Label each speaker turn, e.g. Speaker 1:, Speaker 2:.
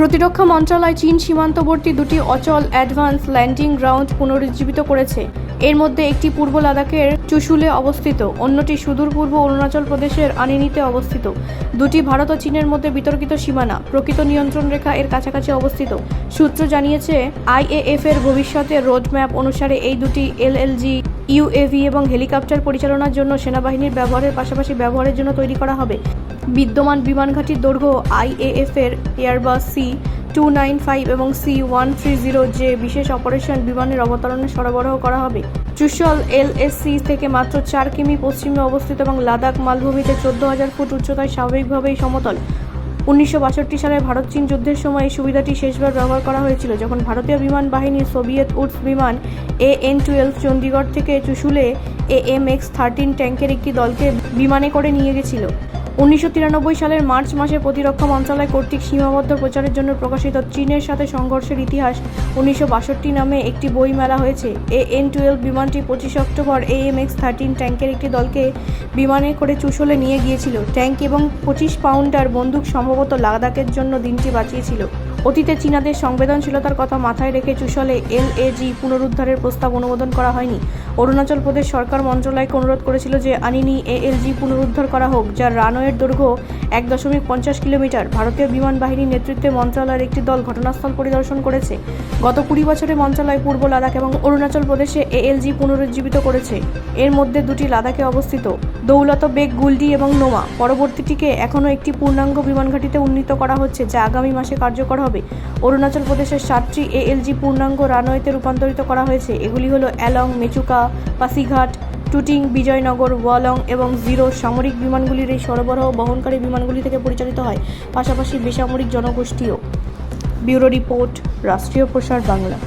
Speaker 1: প্রতিরক্ষা মন্ত্রণালয় চীন সীমান্তবর্তী দুটি অচল অ্যাডভান্স ল্যান্ডিং গ্রাউন্ড পুনরুজ্জীবিত করেছে। এর মধ্যে একটি পূর্ব লাদাখের চুশুলে অবস্থিত, অন্যটি সুদূর পূর্ব অরুণাচল প্রদেশের আনিনিতে অবস্থিত। দুটি ভারত ও চীনের মধ্যে বিতর্কিত সীমানা, প্রকৃত নিয়ন্ত্রণ রেখা এর কাছাকাছি অবস্থিত। সূত্র জানিয়েছে, আইএএফ এর ভবিষ্যতের রোডম্যাপ অনুসারে এই দুটি এলএলজি, ইউএভি এবং হেলিকপ্টার পরিচালনার জন্য সেনাবাহিনীর ব্যবহারের পাশাপাশি ব্যবহারের জন্য তৈরি করা হবে। বিদ্যমান বিমান ঘাঁটির দৈর্ঘ্য আইএএফ এর Airbus C two nine five এবং সি ওয়ান থ্রি জিরো যে বিশেষ অপারেশন বিমানের অবতরণে সরবরাহ করা হবে। চুশল এলএসসি থেকে মাত্র চার কিমি পশ্চিমে অবস্থিত এবং লাদাখ মালভূমিতে চোদ্দ হাজার ফুট উচ্চতায় স্বাভাবিকভাবেই সমতল। উনিশশো বাষট্টি সালের ভারত চীন যুদ্ধের সময় এই সুবিধাটি শেষবার ব্যবহার করা হয়েছিল, যখন ভারতীয় বিমান বাহিনীর সোভিয়েত উডস বিমান এ এন টুয়েলভ চণ্ডীগড় থেকে চুশুলে এ এম এক্স থার্টিন ট্যাঙ্কের একটি দলকে বিমানে করে নিয়ে গেছিল। উনিশশো তিরানব্বই সালের মার্চ মাসে প্রতিরক্ষা মন্ত্রণালয় কর্তৃক সীমাবদ্ধ প্রচারের জন্য প্রকাশিত চীনের সাথে সংঘর্ষের ইতিহাস উনিশশো বাষট্টি নামে একটি বই মেলা হয়েছে। এ এন টুয়েলভ বিমানটি পঁচিশে October A M X thirteen ট্যাঙ্কের একটি দলকে বিমানে করে চুষলে নিয়ে গিয়েছিল। ট্যাঙ্ক এবং পঁচিশ পাউন্ডার বন্দুক সম্ভবত লাদাখের জন্য দিনটি বাঁচিয়েছিল। অতীতে চীনাদের সংবেদনশীলতার কথা মাথায় রেখে চুশলে এলএজি পুনরুদ্ধারের প্রস্তাব অনুমোদন করা হয়নি। অরুণাচল প্রদেশ সরকার মন্ত্রণালয়কে অনুরোধ করেছিল যে আনিনি এএলজি পুনরুদ্ধার করা হোক, যার রানওয়ের দৈর্ঘ্য এক দশমিক পঞ্চাশ কিলোমিটার। ভারতীয় বিমান বাহিনীর নেতৃত্বে মন্ত্রণালয়ের একটি দল ঘটনাস্থল পরিদর্শন করেছে। গত কুড়ি বছরে মন্ত্রণালয় পূর্ব লাদাখ এবং অরুণাচল প্রদেশে এএলজি পুনরুজ্জীবিত করেছে। এর মধ্যে দুটি লাদাখে অবস্থিত। দৌলত বেগ গুলডি এবং নোমা পরবর্তীটিকে এখনও একটি পূর্ণাঙ্গ বিমান ঘাঁটিতে উন্নীত করা হচ্ছে, যা আগামী মাসে কার্যকর হবে। অরুণাচল প্রদেশের সাতটি এএলজি পূর্ণাঙ্গ রানওয়েতে রূপান্তরিত করা হয়েছে। এগুলি হলো অ্যালং, মেচুকা, পাসিঘাট, টুটিং, বিজয়নগর, ওয়ালং এবং জিরো। সামরিক বিমানগুলির এই সরবরাহ বহনকারী বিমানগুলি থেকে পরিচালিত হয়, পাশাপাশি বেসামরিক জনগোষ্ঠীও। ব্যুরো রিপোর্ট, রাষ্ট্রীয় প্রসার বাংলা।